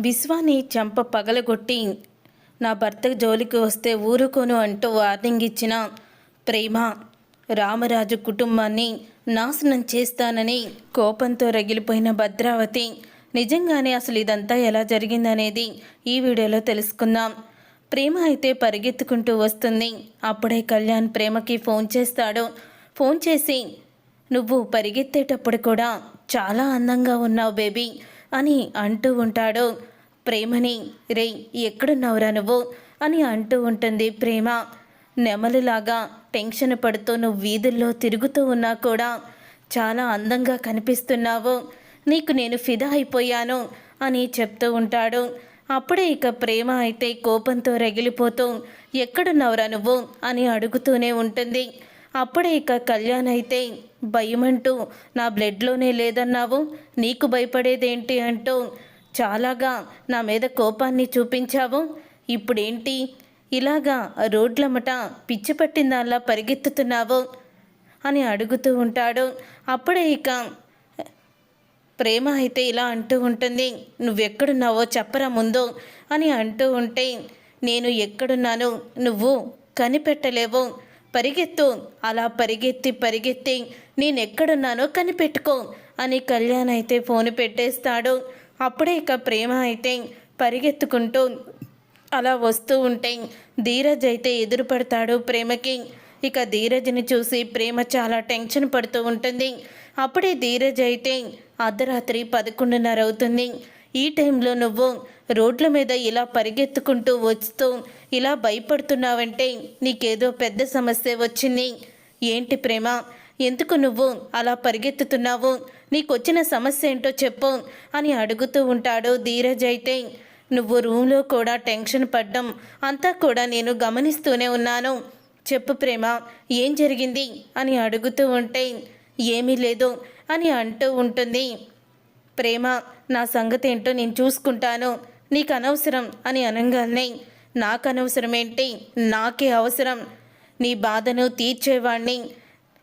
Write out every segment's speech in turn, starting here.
విశ్వాన్ని చంప పగలగొట్టి నా భర్త జోలికి వస్తే ఊరుకోను అంటూ వార్నింగ్ ఇచ్చిన ప్రేమ రామరాజు కుటుంబాన్ని నాశనం చేస్తానని కోపంతో రగిలిపోయిన భద్రావతి నిజంగానే అసలు ఇదంతా ఎలా జరిగిందనేది ఈ వీడియోలో తెలుసుకుందాం. ప్రేమ అయితే పరిగెత్తుకుంటూ వస్తుంది. అప్పుడే కళ్యాణ్ ప్రేమకి ఫోన్ చేస్తాడు. ఫోన్ చేసి నువ్వు పరిగెత్తేటప్పుడు కూడా చాలా అందంగా ఉన్నావు బేబీ అని అంటూ ఉంటాడు. ప్రేమని రే ఎక్కడున్నావురా నువ్వు? అని అంటూ ఉంటుంది ప్రేమ. నెమలిలాగా టెన్షన్ పడుతూ నువ్వు వీధుల్లో తిరుగుతూ ఉన్నా కూడా చాలా అందంగా కనిపిస్తున్నావు. నీకు నేను ఫిదా అయిపోయాను అని చెప్తూ ఉంటాడు. అప్పుడే ఇక ప్రేమ అయితే కోపంతో రగిలిపోతూ ఎక్కడున్నావురా నువ్వు? అని అడుగుతూనే ఉంటుంది. అప్పుడే ఇక కళ్యాణ్ అయితే భయమంటూ నా బ్లడ్లోనే లేదన్నావు. నీకు భయపడేదేంటి? అంటూ చాలాగా నా మీద కోపాన్ని చూపించావు. ఇప్పుడేంటి? ఇలాగా రోడ్లమట పిచ్చి పట్టిందల్లా పరిగెత్తుతున్నావు? అని అడుగుతూ ఉంటాడు. అప్పుడే ఇక ప్రేమ అయితే ఇలా అంటూ ఉంటుంది. నువ్వెక్కడున్నావో చెప్పరా ముందు అని అంటూ ఉంటే నేను ఎక్కడున్నాను నువ్వు కనిపెట్టలేవు. పరిగెత్తు. అలా పరిగెత్తి పరిగెత్తి నేనెక్కడున్నానో కనిపెట్టుకో అని కళ్యాణ్ అయితే ఫోన్ పెట్టేస్తాడు. అప్పుడే ఇక ప్రేమ అయితే పరిగెత్తుకుంటూ అలా వస్తూ ఉంటే ధీరజ్ అయితే ఎదురుపడతాడు ప్రేమకి. ఇక ధీరజ్ని చూసి ప్రేమ చాలా టెన్షన్ పడుతూ ఉంటుంది. అప్పుడే ధీరజ్ అయితే అర్ధరాత్రి పదకొండున్నర అవుతుంది. ఈ టైంలో నువ్వు రోడ్ల మీద ఇలా పరిగెత్తుకుంటూ వస్తూ ఇలా భయపడుతున్నావంటే నీకేదో పెద్ద సమస్య వచ్చింది. ఏంటి ప్రేమ? ఎందుకు నువ్వు అలా పరిగెత్తుతున్నావు? నీకొచ్చిన సమస్య ఏంటో చెప్పు అని అడుగుతూ ఉంటాడు ధీరజ్ అయితే. నువ్వు రూమ్లో కూడా టెన్షన్ పడ్డం అంతా కూడా నేను గమనిస్తూనే ఉన్నాను. చెప్పు ప్రేమ ఏం జరిగింది? అని అడుగుతూ ఉంటే ఏమీ లేదు అని అంటూ ఉంటుంది. ప్రేమ నా సంగతి ఏంటో నేను చూసుకుంటాను. నీకు అనవసరం అని అనగానే నాకు అనవసరం ఏంటి నాకే అవసరం. నీ బాధను తీర్చేవాణ్ణి.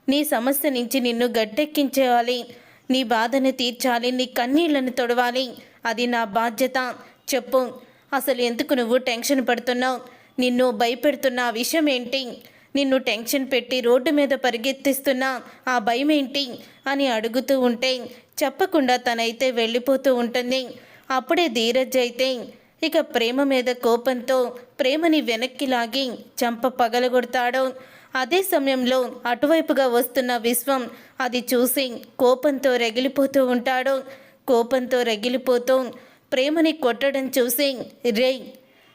నీ సమస్య నుంచి నిన్ను గట్టెక్కించేవాలి నీ బాధను తీర్చాలి నీ కన్నీళ్ళను తొడవాలి. అది నా బాధ్యత. చెప్పు. అసలు ఎందుకు నువ్వు టెన్షన్ పడుతున్నావు? నిన్ను భయపెడుతున్న ఆ విషయం ఏంటి? నిన్ను టెన్షన్ పెట్టి రోడ్డు మీద పరిగెత్తిస్తున్నా ఆ భయం ఏంటి? అని అడుగుతూ ఉంటే చెప్పకుండా తనైతే వెళ్ళిపోతూ ఉంటుంది. అప్పుడే ధీరజ్ అయితే ఇక ప్రేమ మీద కోపంతో ప్రేమని వెనక్కి లాగి చంప పగలగొడతాడు. అదే సమయంలో అటువైపుగా వస్తున్న విశ్వం అది చూసి కోపంతో రగిలిపోతూ ఉంటాడు. కోపంతో రగిలిపోతూ ప్రేమని కొట్టడం చూసి రే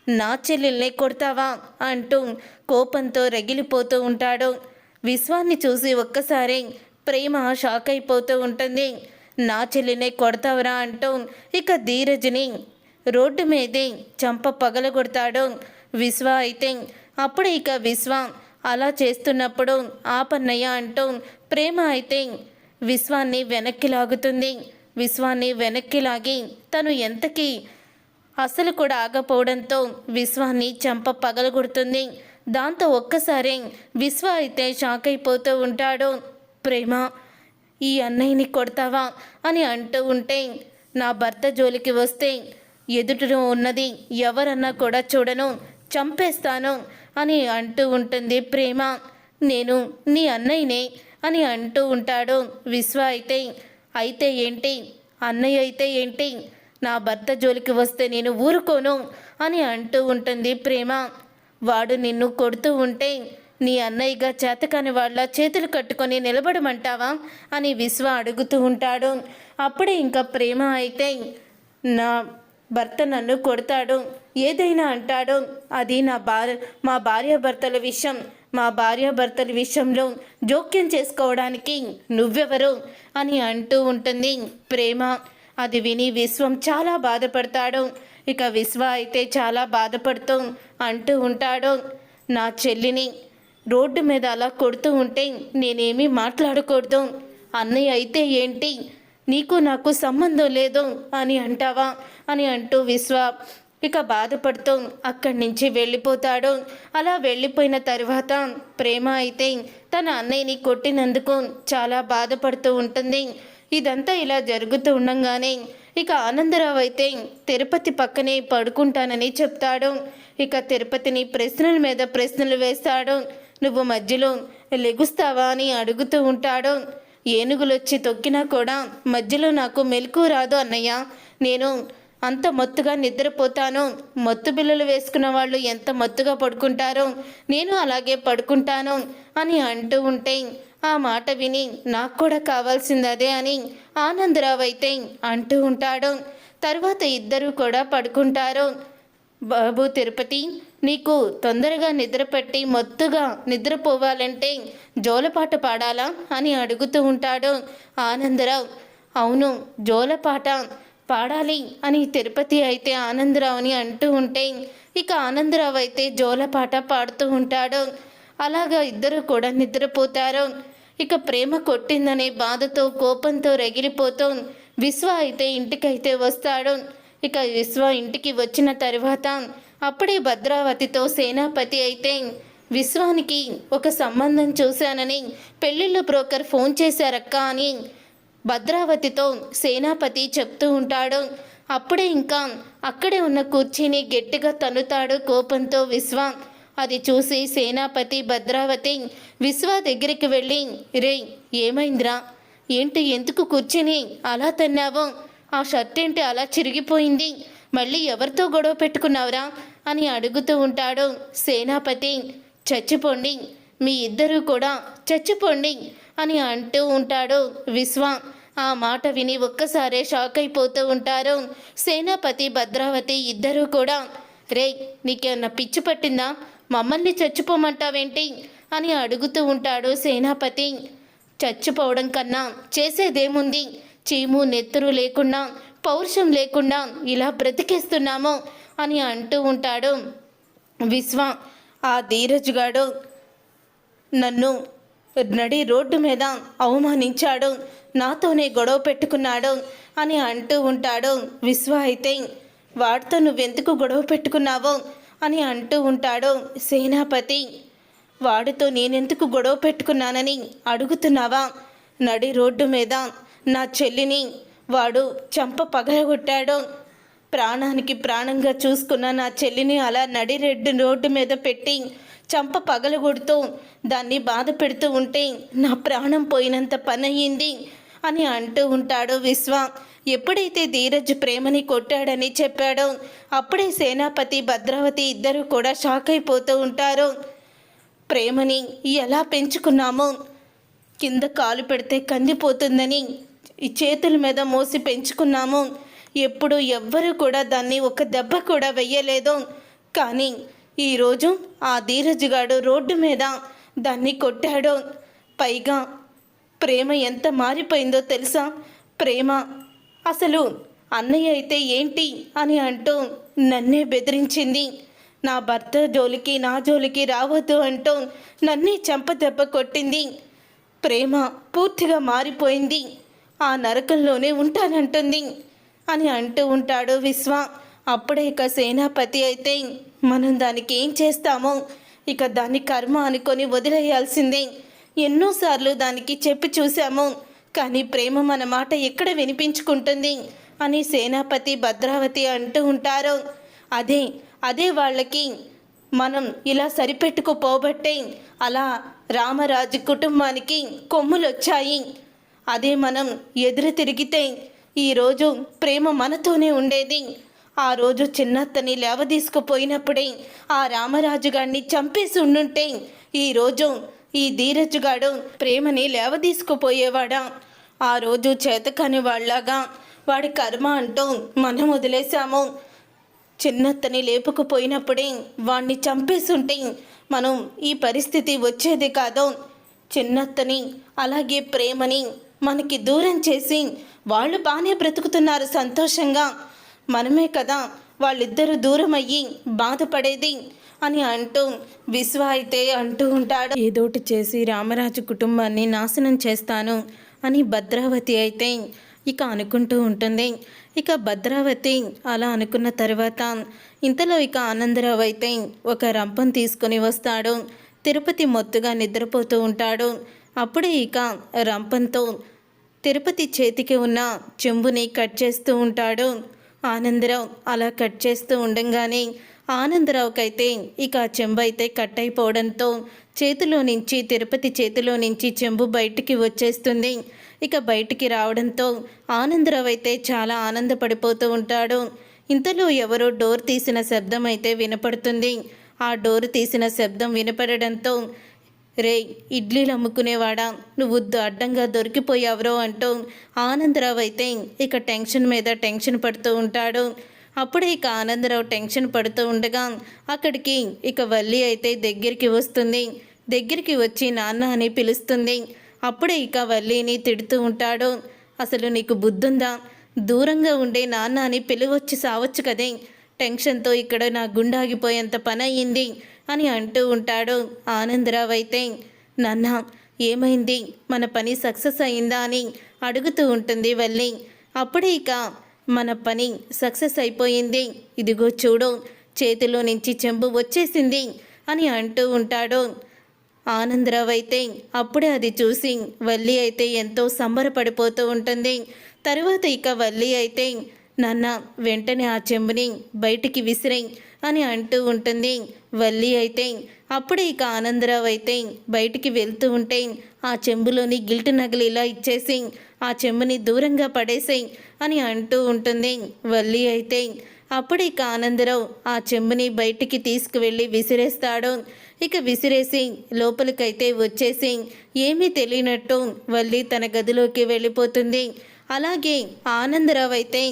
నా చెల్లెల్ని కొడతావా? అంటూ కోపంతో రగిలిపోతూ ఉంటాడు. విశ్వాన్ని చూసి ఒక్కసారి ప్రేమ షాక్ అయిపోతూ ఉంటుంది. నా చెల్లినే కొడతావరా? అంటూ ఇక ధీరజ్ని రోడ్డు మీదే చంప పగలగొడతాడు. విశ్వ అయితే అప్పుడు ఇక విశ్వ అలా చేస్తున్నప్పుడు ఆపన్నయ్య అంటూ ప్రేమ అయితే విశ్వాన్ని వెనక్కి లాగుతుంది. విశ్వాన్ని వెనక్కి లాగి తను ఎంతకీ అసలు కూడా ఆగపోవడంతో విశ్వాన్ని చంప పగలగొడుతుంది. దాంతో ఒక్కసారి విశ్వ అయితే షాక్ అయిపోతూ ఉంటాడు. ప్రేమ ఈ అన్నయ్యని కొడతావా? అని అంటూ ఉంటే నా భర్త జోలికి వస్తే ఎదుటలో ఉన్నది ఎవరన్నా కూడా చూడను. చంపేస్తాను. అని అంటూ ఉంటుంది. ప్రేమ నేను నీ అన్నయ్యనే అని అంటూ ఉంటాడు విశ్వ అయితే. అయితే ఏంటి? అన్నయ్య అయితే ఏంటి? నా భర్త జోలికి వస్తే నేను ఊరుకోను అని అంటూ ఉంటుంది ప్రేమ. వాడు నిన్ను కొడుతూ ఉంటే నీ అన్నయ్యగా చేతకాని వాళ్ళ చేతులు కట్టుకొని నిలబడమంటావా అని విశ్వ అడుగుతూ ఉంటాడు. అప్పుడే ఇంకా ప్రేమ అయితే నా భర్త నన్ను కొడతాడు. ఏదైనా అంటాడో అది నా భార్య మా భార్యాభర్తల విషయం. మా భార్యాభర్తల విషయంలో జోక్యం చేసుకోవడానికి నువ్వెవరు అని అంటూ ఉంటుంది ప్రేమ. అది విని విశ్వం చాలా బాధపడతాడు. ఇక విశ్వ అయితే చాలా బాధపడుతూ అంటూ ఉంటాడు. నా చెల్లిని రోడ్డు మీద అలా కొడుతూ ఉంటే నేనేమీ మాట్లాడకూడదు. అన్నయ్య అయితే ఏంటి? నీకు నాకు సంబంధం లేదు అని అంటావా? అని అంటూ విశ్వ ఇక బాధపడుతూ అక్కడి నుంచి వెళ్ళిపోతాడు. అలా వెళ్ళిపోయిన తర్వాత ప్రేమ అయితే తన అన్నయ్యని కొట్టినందుకు చాలా బాధపడుతూ ఉంటుంది. ఇదంతా ఇలా జరుగుతూ ఉండగానే ఇక ఆనందరావు అయితే తిరుపతి పక్కనే పడుకుంటానని చెప్తాడు. ఇక తిరుపతిని ప్రశ్నల మీద ప్రశ్నలు వేస్తాడు. నువ్వు మధ్యలో లెగుస్తావా? అని అడుగుతూ ఉంటాడు. ఏనుగులు వచ్చి తొక్కినా కూడా మధ్యలో నాకు మెలకు రాదు అన్నయ్య. నేను అంత మత్తుగా నిద్రపోతాను. మత్తు బిల్లలు వేసుకున్న వాళ్ళు ఎంత మత్తుగా పడుకుంటారో నేను అలాగే పడుకుంటాను అని అంటూ ఉంటే ఆ మాట విని నాకు కూడా కావాల్సింది అదే అని ఆనందరావు అయితే అంటూ ఉంటాడు. తర్వాత ఇద్దరు కూడా పడుకుంటారు. బాబు తిరుపతి నీకు తొందరగా నిద్రపెట్టి మొత్తుగా నిద్రపోవాలంటే జోలపాట పాడాలా అని అడుగుతూ ఉంటాడు ఆనందరావు. అవును జోలపాట పాడాలి అని తిరుపతి అయితే ఆనందరావుని అంటూ ఉంటే ఇక ఆనందరావు అయితే జోలపాట పాడుతూ ఉంటాడు. అలాగా ఇద్దరు కూడా నిద్రపోతారు. ఇక ప్రేమ కొట్టిందనే బాధతో కోపంతో రగిలిపోతూ విశ్వ అయితే ఇంటికైతే వస్తాడు. ఇక విశ్వ ఇంటికి వచ్చిన తర్వాత అప్పుడే భద్రావతితో సేనాపతి అయితే విశ్వానికి ఒక సంబంధం చూశానని పెళ్ళిళ్ళ బ్రోకర్ ఫోన్ చేశారక్క అని భద్రావతితో సేనాపతి చెప్తూ ఉంటాడు. అప్పుడే ఇంకా అక్కడే ఉన్న కుర్చీని గట్టిగా తన్నుతాడు కోపంతో విశ్వ. అది చూసి సేనాపతి భద్రావతి విశ్వ దగ్గరికి వెళ్ళి రే ఏమైందిరా? ఏంటి ఎందుకు కుర్చీని అలా తన్నావు? ఆ షర్ట్ ఏంటి అలా చిరిగిపోయింది? మళ్ళీ ఎవరితో గొడవ పెట్టుకున్నావురా? అని అడుగుతూ ఉంటాడు సేనాపతి. చచ్చిపోండి. మీ ఇద్దరూ కూడా చచ్చిపోండి. అని అంటూ ఉంటాడు. విశ్వ ఆ మాట విని ఒక్కసారే షాక్ అయిపోతూ ఉంటారు. సేనాపతి భద్రావతి ఇద్దరూ కూడా రే నీకేమన్నా పిచ్చి పట్టిందా? మమ్మల్ని చచ్చిపోమంటావేంటి? అని అడుగుతూ ఉంటాడు సేనాపతి. చచ్చిపోవడం కన్నా చేసేదేముంది? చీము నెత్తురు లేకుండా పౌరుషం లేకుండా ఇలా బ్రతికేస్తున్నాము అని అంటూ ఉంటాడు. విశ్వ ఆ ధీరజ్గాడు నన్ను నడి రోడ్డు మీద అవమానించాడు. నాతోనే గొడవ పెట్టుకున్నాడు అని అంటూ ఉంటాడు. విశ్వ అయితే వాడితో నువ్వెందుకు గొడవ పెట్టుకున్నావో? అని అంటూ ఉంటాడు సేనాపతి. వాడితో నేనెందుకు గొడవ పెట్టుకున్నానని అడుగుతున్నావా? నడి రోడ్డు మీద నా చెల్లిని వాడు చంప పగలగొట్టాడు. ప్రాణానికి ప్రాణంగా చూసుకున్న నా చెల్లిని అలా నడిరెడ్డు రోడ్డు మీద పెట్టి చంప పగలగొడుతూ దాన్ని బాధ పెడుతూ ఉంటే నా ప్రాణం పోయినంత పని అయ్యింది అని అంటూ ఉంటాడు విశ్వ. ఎప్పుడైతే ధీరజ్ ప్రేమని కొట్టాడని చెప్పాడో అప్పుడే సేనాపతి భద్రావతి ఇద్దరు కూడా షాక్ అయిపోతూ ఉంటారు. ప్రేమని ఎలా పెంచుకున్నామో? కింద కాలు పెడితే కందిపోతుందని ఈ చేతుల మీద మోసి పెంచుకున్నాము. ఎప్పుడు ఎవ్వరు కూడా దాన్ని ఒక దెబ్బ కూడా వెయ్యలేదు. కానీ ఈరోజు ఆ ధీరజ్ గాడు రోడ్డు మీద దాన్ని కొట్టాడు. పైగా ప్రేమ ఎంత మారిపోయిందో తెలుసా? ప్రేమ అసలు అన్నయ్య అయితే ఏంటి అని అంటూ నన్నే బెదిరించింది. నా భర్త జోలికి నా జోలికి రావద్దు అంటూ నన్నే చెంపదెబ్బ కొట్టింది. ప్రేమ పూర్తిగా మారిపోయింది. ఆ నరకంలోనే ఉంటానంటుంది. అని అంటూ ఉంటాడు విశ్వ. అప్పుడే ఇక సేనాపతి అయితే మనం దానికి ఏం చేస్తామో? ఇక దాన్ని కర్మ అనుకొని వదిలేయాల్సిందే. ఎన్నోసార్లు దానికి చెప్పి చూశాము. కానీ ప్రేమ మన మాట ఎక్కడ వినిపించుకుంటుంది? అని సేనాపతి భద్రావతి అంటూ ఉంటారు. అదే అదే వాళ్ళకి మనం ఇలా సరిపెట్టుకుపోబట్టే అలా రామరాజు కుటుంబానికి కొమ్ములు వచ్చాయి అదే మనం ఎదురు తిరిగితే ఈరోజు ప్రేమ మనతోనే ఉండేది. ఆ రోజు చిన్నత్తని లేవదీసుకుపోయినప్పుడే ఆ రామరాజు గారిని చంపేసి ఉండుంటే ఈరోజు ఈ ధీరజుగాడు ప్రేమని లేవదీసుకుపోయేవాడా. ఆ రోజు చేతకాని వాళ్ళగా వాడి కర్మ అంటూ మనం వదిలేశాము. చిన్నత్తని లేపుకుపోయినప్పుడే వాణ్ణి చంపేసుంటే మనం ఈ పరిస్థితి వచ్చేది కాదు. చిన్నత్తని అలాగే ప్రేమని మనకి దూరం చేసి వాళ్ళు బాగానే బ్రతుకుతున్నారు సంతోషంగా. మనమే కదా వాళ్ళిద్దరూ దూరం అయ్యి బాధపడేది అని అంటూ విశ్వ అయితే అంటూ ఉంటాడు. ఏదోటి చేసి రామరాజు కుటుంబాన్ని నాశనం చేస్తాను అని భద్రావతి అయితే ఇక అనుకుంటూ ఉంటుంది. ఇక భద్రావతి అలా అనుకున్న తర్వాత ఇంతలో ఇక ఆనందరావు అయితే ఒక రంపం తీసుకొని వస్తాడు. తిరుపతి మొత్తుగా నిద్రపోతూ ఉంటాడు. అప్పుడే ఇక రంపంతో తిరుపతి చేతికి ఉన్న చెంబుని కట్ చేస్తూ ఉంటాడు. ఆనందరావు అలా కట్ చేస్తూ ఉండంగానే ఆనందరావుకైతే ఇక ఆ చెంబు అయితే కట్ అయిపోవడంతో చేతిలో నుంచి తిరుపతి చేతిలో నుంచి చెంబు బయటికి వచ్చేస్తుంది. ఇక బయటికి రావడంతో ఆనందరావు అయితే చాలా ఆనందపడిపోతూ ఉంటాడు. ఇంతలో ఎవరో డోర్ తీసిన శబ్దం అయితే వినపడుతుంది. ఆ డోర్ తీసిన శబ్దం వినపడడంతో రే ఇడ్లీలు అమ్ముకునేవాడా? నువ్వు అడ్డంగా దొరికిపోయావరో అంటూ ఆనందరావు అయితే ఇక టెన్షన్ మీద టెన్షన్ పడుతూ ఉంటాడు. అప్పుడే ఇక ఆనందరావు టెన్షన్ పడుతూ ఉండగా అక్కడికి ఇక వల్లి అయితే దగ్గరికి వస్తుంది. దగ్గరికి వచ్చి నాన్న అని పిలుస్తుంది. అప్పుడే ఇక వల్లిని తిడుతూ ఉంటాడు. అసలు నీకు బుద్ధుందా? దూరంగా ఉండే నాన్న అని పిలువచ్చి సావచ్చు కదే. టెన్షన్తో ఇక్కడ నా గుండాగిపోయేంత పని అయ్యింది అని అంటూ ఉంటాడు. ఆనందరావు అయితే నాన్న ఏమైంది? మన పని సక్సెస్ అయిందా? అని అడుగుతూ ఉంటుంది వల్లి. అప్పుడే ఇక మన పని సక్సెస్ అయిపోయింది. ఇదిగో చూడు చేతిలో నుంచి చెంబు వచ్చేసింది అని అంటూ ఉంటాడు. ఆనందరావు అయితే అప్పుడే అది చూసి వల్లి అయితే ఎంతో సంబరపడిపోతూ ఉంటుంది. తరువాత ఇక వల్లి అయితే నాన్న వెంటనే ఆ చెంబుని బయటికి విసిరేయ్ అని అంటూ ఉంటుంది. వల్లి అయితే అప్పుడే ఇక ఆనందరావు అయితే బయటికి వెళ్తూ ఉంటే ఆ చెంబులోని గిల్ట్ నగలు ఇలా ఇచ్చేసి ఆ చెంబుని దూరంగా పడేసేయ్ అని అంటూ ఉంటుంది. వల్లి అయితే అప్పుడు ఇక ఆనందరావు ఆ చెంబుని బయటికి తీసుకువెళ్ళి విసిరేస్తాడు. ఇక విసిరేసి లోపలికైతే వచ్చేసి ఏమీ తెలియనట్టు వల్లి తన గదిలోకి వెళ్ళిపోతుంది. అలాగే ఆనందరావు అయితే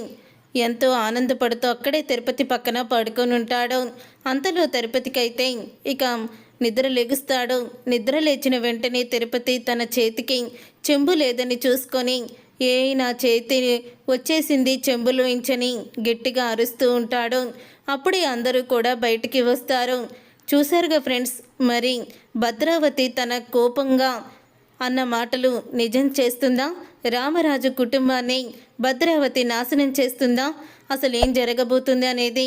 ఎంతో ఆనందపడుతూ అక్కడే తిరుపతి పక్కన పడుకొని ఉంటాడు. అంతలో తిరుపతికైతే ఇక నిద్ర లెగుస్తాడు. నిద్ర లేచిన వెంటనే తిరుపతి తన చేతికి చెంబు లేదని చూసుకొని ఏ నా చేతి వచ్చేసింది చెంబులో ఇంచని గట్టిగా అరుస్తూ ఉంటాడు. అప్పుడే అందరూ కూడా బయటికి వస్తారు. చూశారుగా ఫ్రెండ్స్ మరి భద్రావతి తన కోపంగా అన్న మాటలు నిజం చేస్తుందా? రామరాజు కుటుంబాన్ని భద్రావతి నాశనం చేస్తుందా? అసలు ఏం జరగబోతుంది అనేది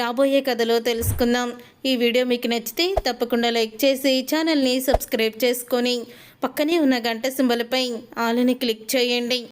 రాబోయే కథలో తెలుసుకుందాం. ఈ వీడియో మీకు నచ్చితే తప్పకుండా లైక్ చేసి ఛానల్ని సబ్స్క్రైబ్ చేసుకొని పక్కనే ఉన్న గంట సింబలపై ఆలని క్లిక్ చేయండి.